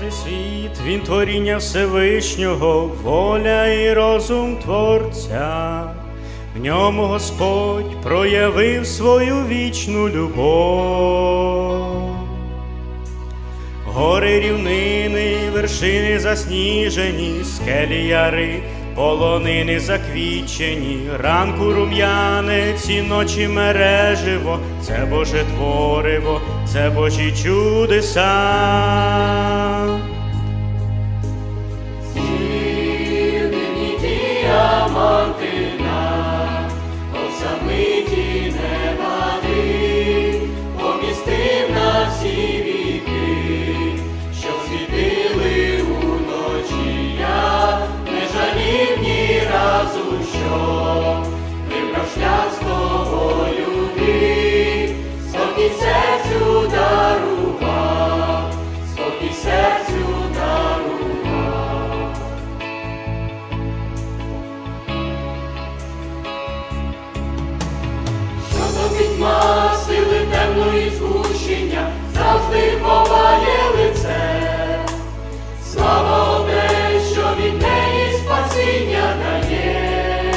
Це світ, він творіння Всевишнього, воля і розум Творця, в ньому Господь проявив свою вічну любов, гори рівнини, вершини засніжені, скелі яри. Полонини заквічені, ранку рум'яне, ці ночі мереживо, це Боже твориво, це Божі чудеса. завжди ховає лице, слава Оте, що від неї спасіння дає,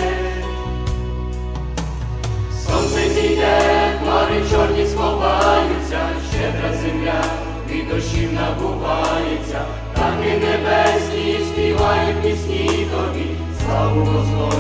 сонце зійде, хмари чорні сховаються, щедра земля від дощів набувається, так і небесні співають пісні тобі, славу Господь.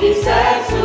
He says.